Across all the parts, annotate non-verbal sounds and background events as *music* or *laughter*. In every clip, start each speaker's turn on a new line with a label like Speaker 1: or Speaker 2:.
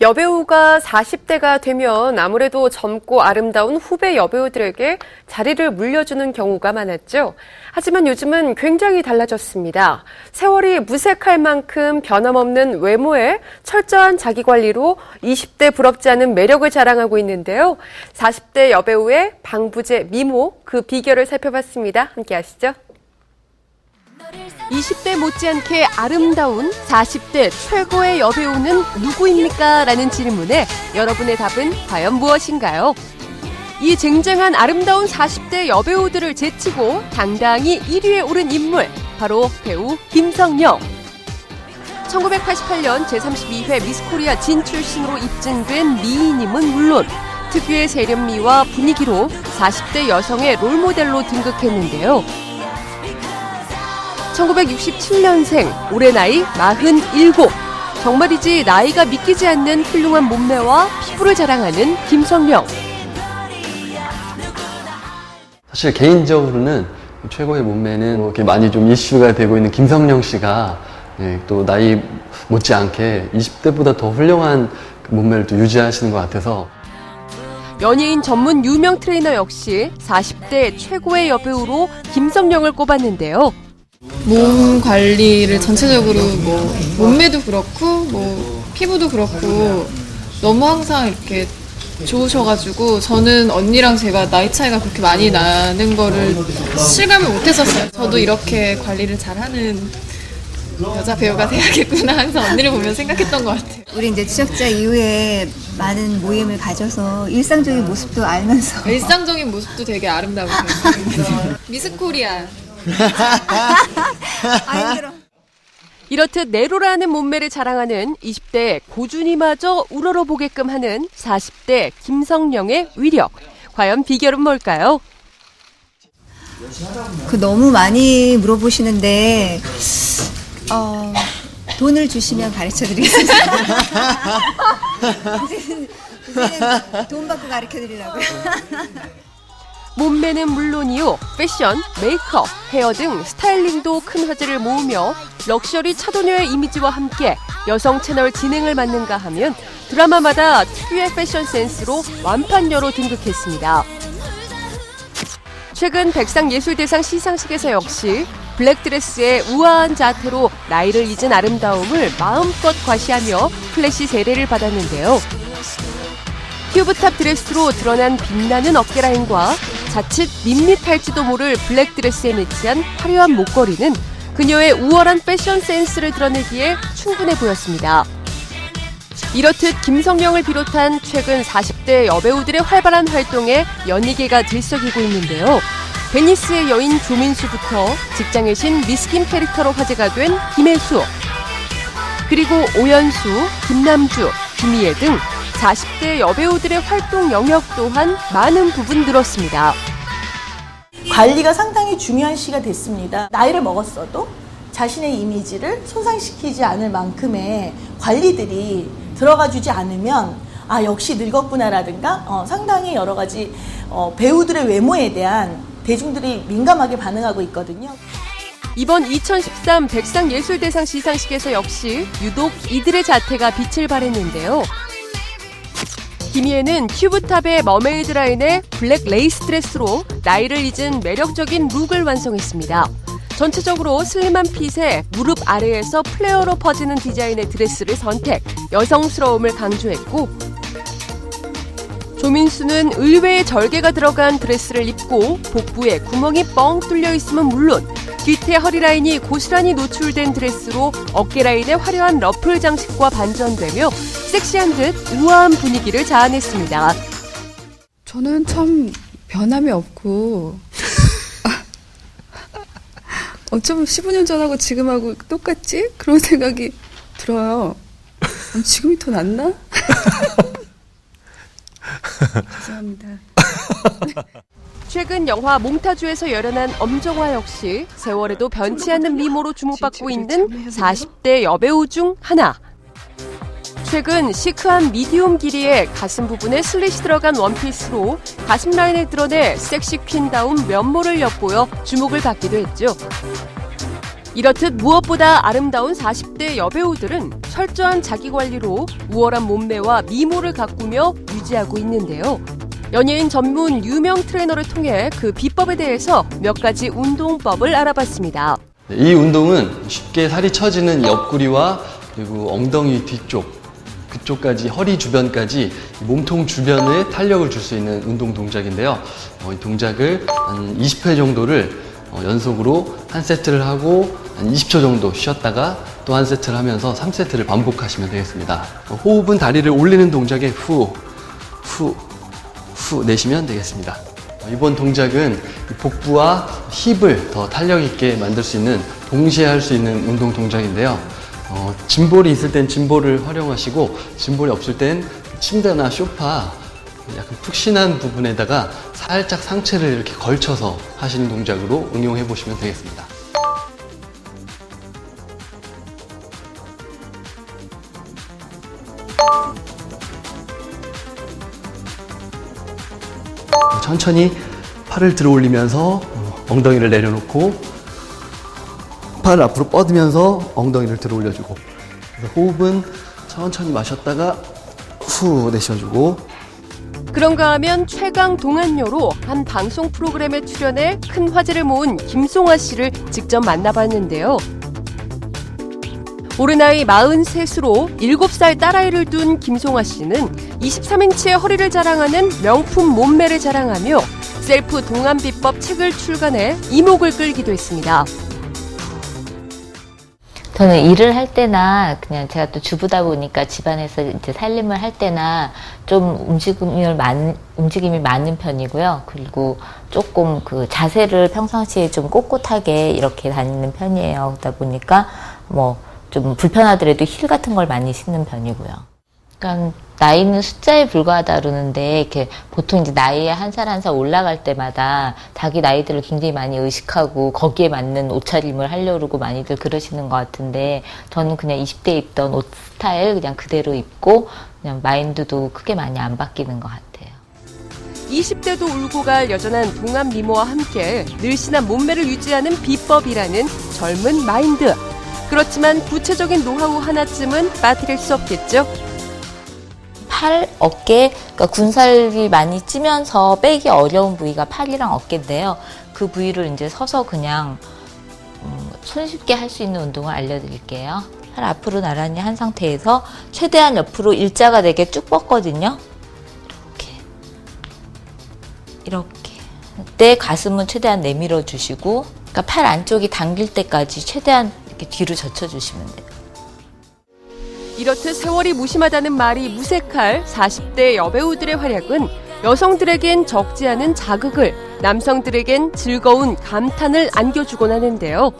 Speaker 1: 여배우가 40대가 되면 아무래도 젊고 아름다운 후배 여배우들에게 자리를 물려주는 경우가 많았죠. 하지만 요즘은 굉장히 달라졌습니다. 세월이 무색할 만큼 변함없는 외모에 철저한 자기 관리로 20대 부럽지 않은 매력을 자랑하고 있는데요. 40대 여배우의 방부제 미모 그 비결을 살펴봤습니다. 함께 하시죠. 20대 못지않게 아름다운 40대 최고의 여배우는 누구입니까? 라는 질문에 여러분의 답은 과연 무엇인가요? 이 쟁쟁한 아름다운 40대 여배우들을 제치고 당당히 1위에 오른 인물, 바로 배우 김성령. 1988년 제32회 미스코리아 진 출신으로 입증된 미인임은 물론 특유의 세련미와 분위기로 40대 여성의 롤모델로 등극했는데요. 1967년생, 올해 나이 47. 정말이지 나이가 믿기지 않는 훌륭한 몸매와 피부를 자랑하는 김성령.
Speaker 2: 사실 개인적으로는 최고의 몸매는 뭐 이렇게 많이 좀 이슈가 되고 있는 김성령 씨가 예, 또 나이 못지않게 20대보다 더 훌륭한 그 몸매를 또 유지하시는 것 같아서
Speaker 1: 연예인 전문 유명 트레이너 역시 40대 최고의 여배우로 김성령을 꼽았는데요.
Speaker 3: 몸 관리를 전체적으로 뭐 몸매도 그렇고 뭐 피부도 그렇고 너무 항상 이렇게 좋으셔가지고 저는 언니랑 제가 나이 차이가 그렇게 많이 나는 거를 실감을 못했었어요. 저도 이렇게 관리를 잘하는 여자 배우가 돼야겠구나 항상 언니를 보면 생각했던 것 같아요.
Speaker 4: 우리 이제 추적자 이후에 많은 모임을 가져서 일상적인 모습도 알면서
Speaker 3: 일상적인 모습도 되게 아름다워 보여요. *laughs* 미스 코리아 *laughs*
Speaker 4: 아 힘들어.
Speaker 1: 이렇듯 내로라는 몸매를 자랑하는 20대 고준이마저 우러러 보게끔 하는 40대 김성령의 위력. 과연 비결은 뭘까요?
Speaker 4: 그 너무 많이 물어보시는데 어, 돈을 주시면 가르쳐 드리겠습니다. *laughs* 이제는, 이제는 돈 받고 가르쳐 드리려고요.
Speaker 1: 몸매는 물론이요, 패션, 메이크업, 헤어 등 스타일링도 큰 화제를 모으며 럭셔리 차도녀의 이미지와 함께 여성 채널 진행을 맡는가 하면 드라마마다 특유의 패션 센스로 완판녀로 등극했습니다. 최근 백상예술대상 시상식에서 역시 블랙드레스의 우아한 자태로 나이를 잊은 아름다움을 마음껏 과시하며 플래시 세례를 받았는데요. 튜브탑 드레스로 드러난 빛나는 어깨 라인과 자칫 밋밋할지도 모를 블랙드레스에 매치한 화려한 목걸이는 그녀의 우월한 패션 센스를 드러내기에 충분해 보였습니다. 이렇듯 김성령을 비롯한 최근 40대 여배우들의 활발한 활동에 연예계가 들썩이고 있는데요. 베니스의 여인 조민수부터 직장의 신 미스김 캐릭터로 화제가 된 김혜수, 그리고 오연수, 김남주, 김희애 등 40대 여배우들의 활동 영역 또한 많은 부분 늘었습니다.
Speaker 5: 관리가 상당히 중요한 시가 됐습니다. 나이를 먹었어도 자신의 이미지를 손상시키지 않을 만큼의 관리들이 들어가 주지 않으면 아 역시 늙었구나라든가 어, 상당히 여러 가지 어, 배우들의 외모에 대한 대중들이 민감하게 반응하고 있거든요.
Speaker 1: 이번 2013 백상예술대상 시상식에서 역시 유독 이들의 자태가 빛을 발했는데요. 김희애는 튜브탑의 머메이드 라인의 블랙 레이스 드레스로 나이를 잊은 매력적인 룩을 완성했습니다. 전체적으로 슬림한 핏에 무릎 아래에서 플레어로 퍼지는 디자인의 드레스를 선택, 여성스러움을 강조했고, 조민수는 의외의 절개가 들어간 드레스를 입고 복부에 구멍이 뻥 뚫려 있음은 물론 뒤태 허리 라인이 고스란히 노출된 드레스로 어깨 라인의 화려한 러플 장식과 반전되며 섹시한 듯 우아한 분위기를 자아냈습니다.
Speaker 6: 저는 참 변함이 없고 *laughs* 어쩌면 15년 전하고 지금하고 똑같지? 그런 생각이 들어요. 어, 지금이 더 낫나? *laughs* 죄송합니다. *laughs*
Speaker 1: 최근 영화 몽타주에서 열연한 엄정화 역시 세월에도 변치 않는 미모로 주목받고 있는 40대 여배우 중 하나. 최근 시크한 미디움 길이의 가슴 부분에 슬릿이 들어간 원피스로 가슴 라인을 드러내 섹시 퀸다운 면모를 엿보여 주목을 받기도 했죠. 이렇듯 무엇보다 아름다운 40대 여배우들은 철저한 자기 관리로 우월한 몸매와 미모를 가꾸며 유지하고 있는데요. 연예인 전문 유명 트레이너를 통해 그 비법에 대해서 몇 가지 운동법을 알아봤습니다.
Speaker 2: 네, 이 운동은 쉽게 살이 처지는 옆구리와 그리고 엉덩이 뒤쪽 그쪽까지 허리 주변까지 이 몸통 주변에 탄력을 줄 수 있는 운동 동작인데요. 어, 이 동작을 한 20회 정도를 어, 연속으로 한 세트를 하고 한 20초 정도 쉬었다가 또 한 세트를 하면서 3세트를 반복하시면 되겠습니다. 어, 호흡은 다리를 올리는 동작에 후, 후, 후 내쉬면 되겠습니다. 어, 이번 동작은 이 복부와 힙을 더 탄력 있게 만들 수 있는 동시에 할 수 있는 운동 동작인데요. 어, 짐볼이 있을 땐 짐볼을 활용하시고 짐볼이 없을 땐 침대나 소파 약간 푹신한 부분에다가 살짝 상체를 이렇게 걸쳐서 하시는 동작으로 응용해 보시면 되겠습니다. 천천히 팔을 들어 올리면서 어, 엉덩이를 내려놓고 팔을 앞으로 뻗으면서 엉덩이를 들어 올려주고 호흡은 천천히 마셨다가 후 내쉬어주고
Speaker 1: 그런가 하면 최강 동안녀로 한 방송 프로그램에 출연해 큰 화제를 모은 김송아 씨를 직접 만나봤는데요. 올해 나이 43수로 7살 딸아이를 둔 김송아 씨는 23인치의 허리를 자랑하는 명품 몸매를 자랑하며 셀프 동안 비법 책을 출간해 이목을 끌기도 했습니다.
Speaker 7: 저는 일을 할 때나 그냥 제가 또 주부다 보니까 집안에서 이제 살림을 할 때나 좀 움직임을 많, 움직임이 많은 편이고요. 그리고 조금 그 자세를 평상시에 좀 꼿꼿하게 이렇게 다니는 편이에요. 그러다 보니까 뭐 좀 불편하더라도 힐 같은 걸 많이 신는 편이고요. 그러니까 나이는 숫자에 불과하다 그러는데 이렇게 보통 이제 나이에 한살 한 살 올라갈 때마다 자기 나이들을 굉장히 많이 의식하고 거기에 맞는 옷차림을 하려고 많이들 그러시는 것 같은데 저는 그냥 20대에 입던 옷 스타일 그냥 그대로 입고 그냥 마인드도 크게 많이 안 바뀌는 것 같아요.
Speaker 1: 20대도 울고 갈 여전한 동안 미모와 함께 늘씬한 몸매를 유지하는 비법이라는 젊은 마인드. 그렇지만 구체적인 노하우 하나쯤은 빠뜨릴 수 없겠죠.
Speaker 7: 팔, 어깨, 그러니까 군살이 많이 찌면서 빼기 어려운 부위가 팔이랑 어깨인데요. 그 부위를 이제 서서 그냥 음, 손쉽게 할 수 있는 운동을 알려드릴게요. 팔 앞으로 나란히 한 상태에서 최대한 옆으로 일자가 되게 쭉 뻗거든요. 이렇게. 이렇게. 그때 가슴은 최대한 내밀어 주시고, 그러니까 팔 안쪽이 당길 때까지 최대한 이렇게 뒤로 젖혀 주시면 돼요.
Speaker 1: 이렇듯 세월이 무심하다는 말이 무색할 40대 여배우들의 활약은 여성들에겐 적지 않은 자극을, 남성들에겐 즐거운 감탄을 안겨주곤 하는데요.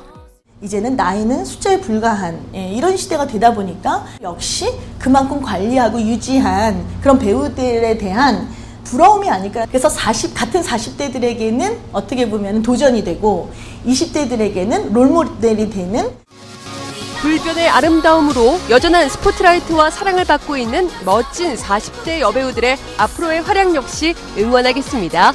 Speaker 5: 이제는 나이는 숫자에 불과한 예, 이런 시대가 되다 보니까 역시 그만큼 관리하고 유지한 그런 배우들에 대한 부러움이 아닐까. 그래서 40 같은 40대들에게는 어떻게 보면 도전이 되고 20대들에게는 롤모델이 되는
Speaker 1: 불변의 아름다움으로 여전한 스포트라이트와 사랑을 받고 있는 멋진 40대 여배우들의 앞으로의 활약 역시 응원하겠습니다.